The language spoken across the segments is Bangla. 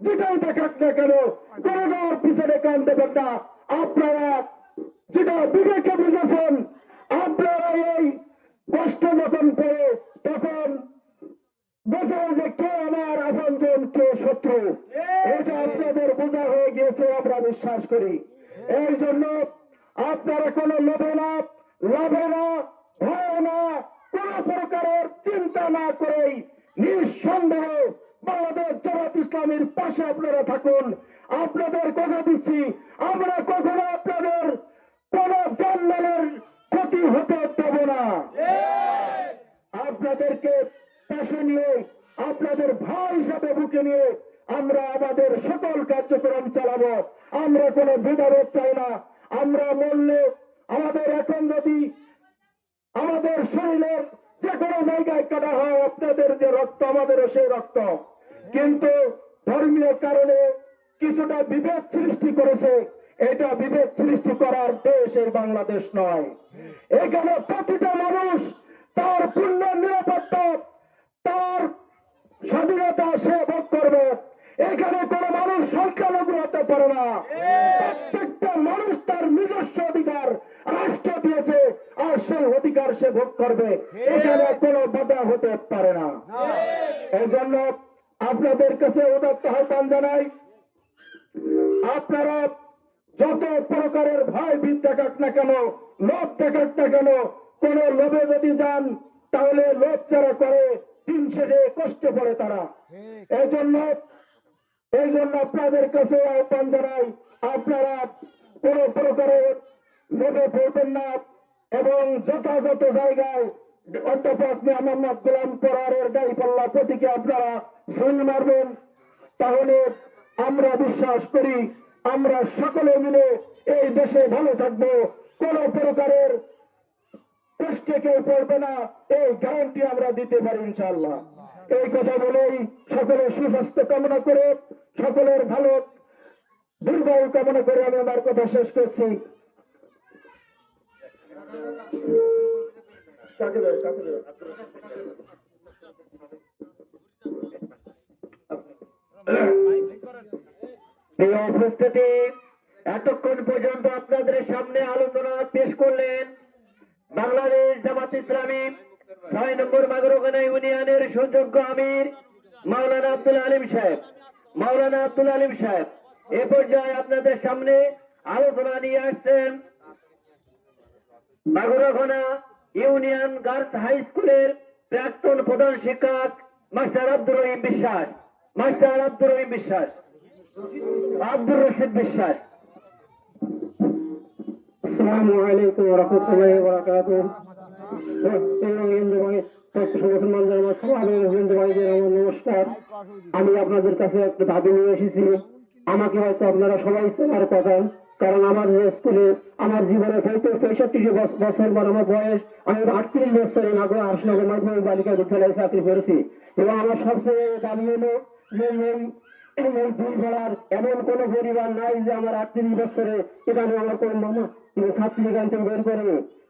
যেটাই দেখাক না কেন কোনোটার পিছনে কান দেবেন না। আপনারা যেটা বিবেকে বুঝেছেন, আপনারা এই কষ্ট যখন পেয়ে তখন বোঝেন যে কে আমার আপনজন, কে শত্রু। এটা আপনাদের বোঝা হয়ে গিয়েছে, আমরা বিশ্বাস করি। এই জন্য আপনারা কোনো লোভে না, লাভে না, ভয় না, কোন প্রকারের চিন্তা না করেই নিঃসন্দেহে বাংলাদেশ জামাত ইসলামের পাশে আপনারা থাকুন। আপনাদের কথা দিচ্ছি, আমরা কখনো আপনাদের কোন জন্মের ক্ষতি হতে দেব না। আপনাদেরকে পাশে নিয়ে, আপনাদের ভাই হিসাবে বুকে নিয়ে আমরা আমাদের সকল কার্যক্রম চালাবো। আমরা কোনো ভেদাভেদ চাই না। আমরা মরলে আমাদের এখন যদি আমাদের শরীরের যে কোনো জায়গায় কাটা হয়, আপনাদের যে রক্ত, আমাদেরও সেই রক্ত। কিন্তু ধর্মীয় কারণে কিছুটা বিভেদ সৃষ্টি করেছে। এটা বিভেদ সৃষ্টি করার দেশ এই বাংলাদেশ নয়। এখানে প্রতিটা মানুষ তার পূর্ণ নিরাপত্তা তার স্বাধীনতা সে ভোগ করবে। এখানে কোনো মানুষ সংখ্যালঘু হতে পারে না। প্রত্যেকটা মানুষ তার নিজস্ব অধিকার রাষ্ট্র দিয়েছে আর সেই অধিকার সে ভোগ করবে। এখানে কোনো বাধা হতে পারে না। এই জন্য আপনাদের কাছে উদাত্ত আহ্বান জানাই, আপনারা যত প্রকারের ভয় ভীত দেখাক না কেন, লোভ দেখাক না কেন, কোন লোভে যদি যান, তাহলে লোভ যারা করে, দিন শেষে কষ্টে পড়ে তারা। এই জন্য এই জন্য আপনাদের কাছে আহ্বান জানাই, আপনারা কোন প্রকারের লোভে পড়বেন না এবং যথাযথ জায়গায় আমরা বিশ্বাস করি, আমরা সকলে মিলে এই দেশে ভালো থাকব। কোন প্রকারের কষ্টে কেউ পড়বে না, এই গ্যারান্টি আমরা দিতে পারি ইনশাল্লাহ এই কথা বলেই সকলের সুস্বাস্থ্য কামনা করে, সকলের ভালো দীর্ঘায়ু কামনা করে আমি আমার কথা শেষ করছি। উপস্থিতি এতক্ষণ পর্যন্ত আপনাদের সামনে আলোচনা পেশ করলেন বাংলাদেশ জামাত ইসলামী, ছয় নম্বর মাগরোগানা ইউনিয়নের সুযোগ্য আমির মাওলানা আব্দুল আলিম সাহেব। মাওলানা আব্দুল আলিম সাহেব, এ পর্যায়ে আপনাদের সামনে আলোচনা নিয়ে আসছেন মাগুরাখানা ইউনিয়ন গার্লস হাই স্কুলের প্রাক্তন প্রধান শিক্ষক মাস্টার আব্দুর রহিম বিশ্বাস। মাস্টার আব্দুর রহিম বিশ্বাস। আব্দুর রশিদ বিশ্বাস। আমি আপনাদের কাছে একটা দাবি নিয়ে এসেছি। আমাকে হয়তো আপনারা সবাই চেনার কথা। কারণ আমার স্কুলে আমার জীবনে হয়তো পঁয়ষট্টি বছর পর আমার বয়স, আমি আটত্রিশ বছরে নাগর আসনগর মাধ্যমিক বালিকা বিদ্যালয়ে চাকরি করেছি এবং আমার সবচেয়ে দাবি হলো যে এই দুই বেলার এমন কোন পরিবার নাই যে আমার আটত্রিশ বছরে এখানে আমার কোন মামা ছাত্রী এখান থেকে বের করে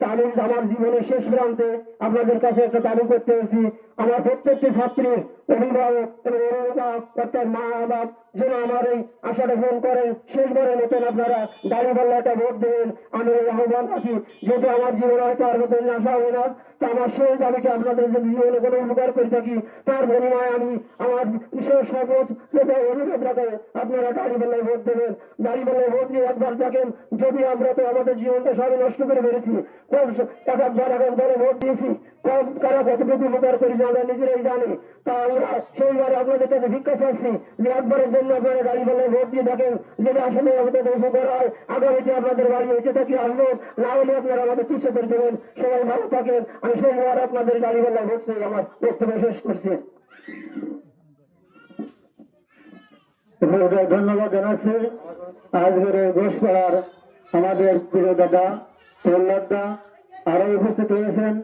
তালিম আমার জীবনের শেষ প্রান্তে আপনাদের কাছে একটা তালিম করতে এসেছি। আমার প্রত্যেকটি ছাত্রীর অভিভাবক এবং অভিভাবক প্রত্যেক মা বাপ যেন আমার এই আশাটা পূরণ করেন, শেষবারের মতন আপনারা দাঁড়িয়ে পাল্লাটা ভোট দেবেন। আমি এই আহ্বান রাখি, যেহেতু আমার জীবনে হয়তো আর মতন আশা হবে না, তা আমার শেষ দাবিকে আপনাদের যদি জীবনে কোনো উপকার করে থাকি, তার বিনিময়ে আমি আমার বিশেষ সর্বোচ্চ অনুরোধ রাখে, আপনারা দাঁড়িয়ে ভোট দেবেন। দাঁড়িয়ে পাল্লায় ভোট দিয়ে একবার দেখেন যদি আমরা তো আমাদের জীবনটা সবই নষ্ট করে ফেলেছি এক একবার এক এক দলে ভোট দিয়েছি? কম কারা কতটুকু উপকার করেছে আমরা নিজেরাই জানি। তা আমরা সেইবারে আপনাদের কাছে ভিক্ষা চাচ্ছি যে একবারের জন্য আপনারা গাড়ি বেলায় ভোট দিয়ে দেখেন যদি আসলে আমাদের উপকার হয়, আগামীতে আপনাদের বাড়ি এসে থাকি আসব না হলে আপনারা আমাদের তুচ্ছ করে দেবেন, সবাই ভালো থাকেন। আমি সেইবার আপনাদের গাড়ি বেলায় ভোট চাই, আমার বক্তব্য শেষ করছি। ধন্যবাদ জানাচ্ছি। আজকের ঘোষপাড়ার আমাদের প্রিয় দাদা, প্রহ্লাদ আরও উপস্থিত হয়েছেন।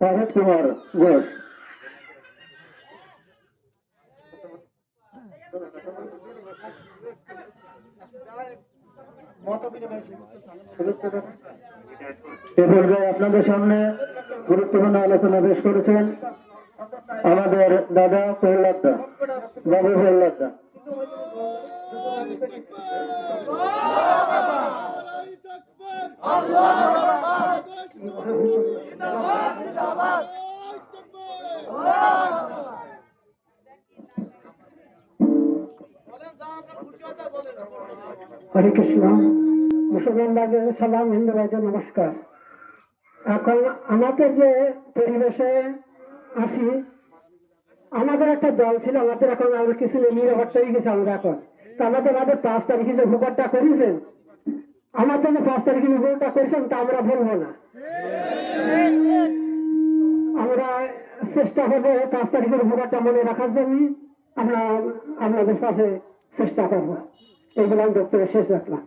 অভিত কুমার ঘোষ এ পর্যায়ে আপনাদের সামনে গুরুত্বপূর্ণ আলোচনা পেশ করেছেন আমাদের দাদা প্রহ্লাদ দা বাবু প্রহ্লাদ দা হরে কৃষ্ণ। মুসলমান ভাইদের সালাম হিন্দু ভাইদের নমস্কার। এখন আমাদের যে পরিবেশে আছি, আমাদের একটা দল ছিল, আমাদের এখন আমরা কিছু নিরাপদ হয়ে গেছে আমরা এখন। তো আমাদের আমাদের পাঁচ তারিখে যে ভোটটা করেছেন, আমাদের যে পাঁচ তারিখে ভোটটা করেছেন, তা আমরা বলব না। আমরা চেষ্টা করব পাঁচ তারিখের ভোটটা মনে রাখার জন্য, আমরা আপনাদের পাশে চেষ্টা করব। এইগুলো আমি শেষ রাখলাম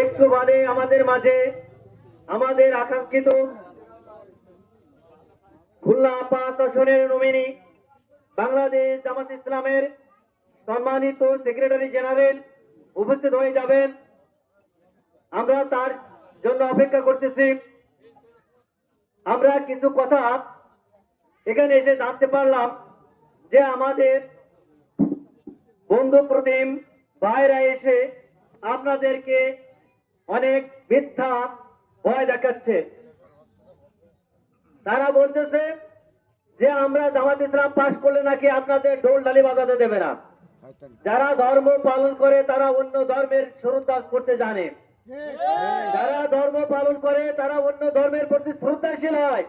একটু বাদে আমাদের মাঝে আমাদের আকাঙ্ক্ষিত খুলনা পাঁচ আসনের নমিনি বাংলাদেশ জামাত ইসলামের সম্মানিত সেক্রেটারি জেনারেল উপস্থিত হয়ে যাবেন। আমরা তার জন্য অপেক্ষা করতেছি। আমরা কিছু কথা এখানে এসে জানতে পারলাম যে আমাদের বন্ধু প্রতিম বাইরা এসে আপনাদেরকে অনেক মিথ্যা ভয় দেখাচ্ছে। তারা বলতেছে যে আমরা জামাত ইসলাম পাশ করলে নাকি আপনাদের ডোল ডালি বাজাতে দেবে না? যারা ধর্ম পালন করে, তারা অন্য ধর্মের শ্রদ্ধা করতে জানে। যারা ধর্ম পালন করে, তারা অন্য ধর্মের প্রতি শ্রদ্ধাশীল হয়।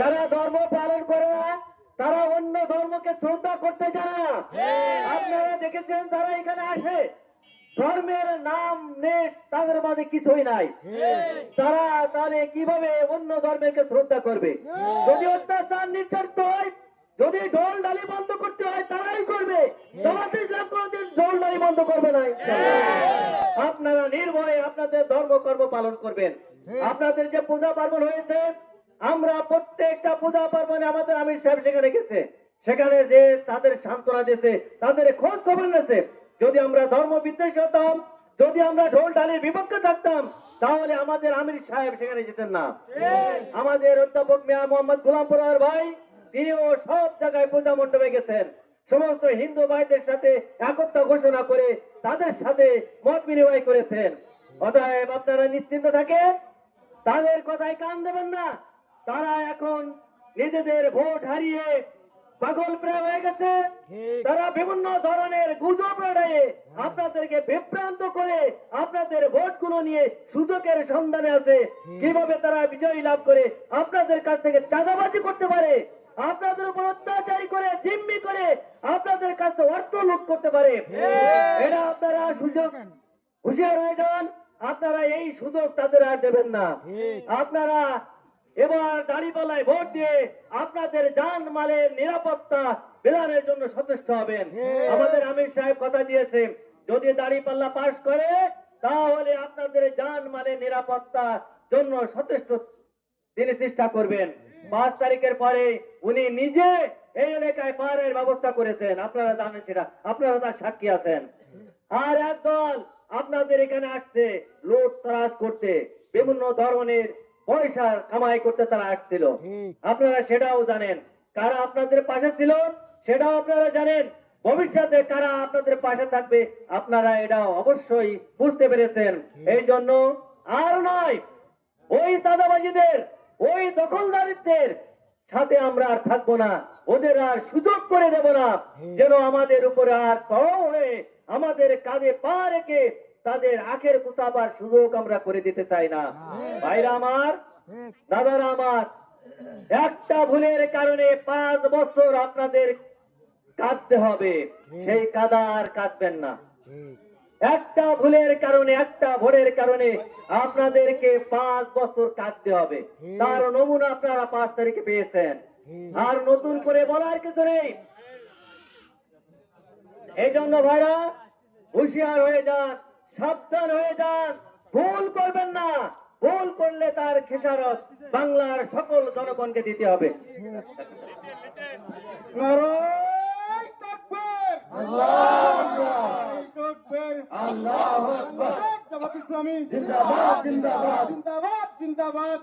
যারা ধর্ম পালন করে, তারা অন্য ধর্মকে শ্রদ্ধা করতে জানে। আপনারা দেখেছেন যারা এখানে আসে? ধর্মের নাম নেশ তাদের মাঝে কিছুই নাই। তারা তাহলে কীভাবে অন্য ধর্মেরকে শ্রদ্ধা করবে? যদি অত্যাচার নির্যাতিত হয় যদি ঢোল ডালি বন্ধ করতে হয় তারাই করবে। জামাত ইসলাম কোনদিন ঢোল ডালি বন্ধ করবে না আপনারা নির্ভয়ে আপনাদের ধর্ম কর্ম পালন করবেন। আপনাদের যে পূজা পার্বণ হয়েছে আমরা প্রত্যেকটা পূজা পার্বণে আমাদের আমির সাহেব সেখানে গেছে। সেখানে যে তাদের সান্ত্বনা দিয়েছে তাদের খোঁজ খবর নিয়েছে। যদি আমরা ধর্ম বিদ্বেষ হতাম, যদি আমরা ঢোল ঢালির বিপক্ষে থাকতাম, তাহলে আমাদের আমির সাহেব সেখানে যেতেন না। আমাদের অধ্যাপক মিয়া মোহাম্মদ গোলাম পরার ভাই, তিনিও সব জায়গায় পূজা মণ্ডপে গেছেন। সমস্ত হিন্দু ভাইদের সাথে একত্র ঘোষণা করে তাদের সাথে মত বিনিময় করেছেন। অতএব আপনারা নিশ্চিন্ত থাকেন, তাদের কথায় কান দেবেন না। তারা এখন নিজেদের ভোট হারিয়ে পাগল প্রায় হয়ে গেছে। তারা বিভিন্ন ধরনের গুজব রটায়ে আপনাদেরকে বিভ্রান্ত করে আপনাদের ভোটগুলো নিয়ে সুযোগের সন্ধানে আছে। কীভাবে তারা বিজয়ী লাভ করে আপনাদের কাছ থেকে চাঁদাবাজি করতে পারে? আপনাদের উপর অত্যাচারী করে জিম্মি করে আপনাদের কাছ থেকে অর্থ লুট করতে পারে। এটা আপনারা সুযোগ হুঁশিয়ার হয়ে যান। আপনারা এই সুযোগ তাদের আর দেবেন না। আপনারা এবার দাঁড়িপাল্লায় ভোট দিয়ে আপনাদের জান মালের নিরাপত্তা বিধানের জন্য সচেষ্ট হবেন। আমাদের আমির সাহেব কথা দিয়েছে যদি দাঁড়িপাল্লা পাশ করে তাহলে আপনাদের জান মালের নিরাপত্তা জন্য সচেষ্ট তিনি চেষ্টা করবেন। পাঁচ তারিখের পরে উনি নিজে এই এলাকায় পাহাড়ের ব্যবস্থা করেছেন। আপনারা জানেন সেটা। আপনারা তার সাক্ষী আছেন। আর একদল আপনাদের এখানে আসছে লুট তরাজ করতে। বিভিন্ন ধরনের পয়সা কামাই করতে তারা আসছিল। আপনারা সেটাও জানেন। কারা আপনাদের পাশে ছিল সেটাও আপনারা জানেন। ভবিষ্যতে কারা আপনাদের পাশে থাকবে আপনারা এটা অবশ্যই বুঝতে পেরেছেন। এই জন্য আর নয় ওই চাঁদাবাজিদের ওই দখলদারিত্বের সাথে আমরা আর থাকব না। ওদের আর সুযোগ করে দেব না। যেন আমাদের উপরে আর চড়াও হয়ে আমাদের কাঁধে পা রেখে তাদের আখের কুচাবার সুযোগ আমরা করে দিতে চাই না। ভাইরা আমার দাদারা আমার একটা ভুলের কারণে পাঁচ বছর আপনাদের কাঁদতে হবে। সেই কাদা আর কাঁদবেন না। একটা ভুলের কারণে একটা ভোরের কারণে আপনাদেরকে পাঁচ বছর কাটতে হবে। তার নমুনা আপনারা পাঁচ তারিখে পেয়েছেন। আর নতুন করে বলার কিছু নেই। এই জন্য ভাইরা হুঁশিয়ার হয়ে যান। সাবধান হয়ে যান। ভুল করবেন না। ভুল করলে তার খেসারত বাংলার সকল জনগণকে দিতে হবে। ইসলামী জিন্দাবাদ জিন্দাবাদ। জিন্দাবাদ জিন্দাবাদ।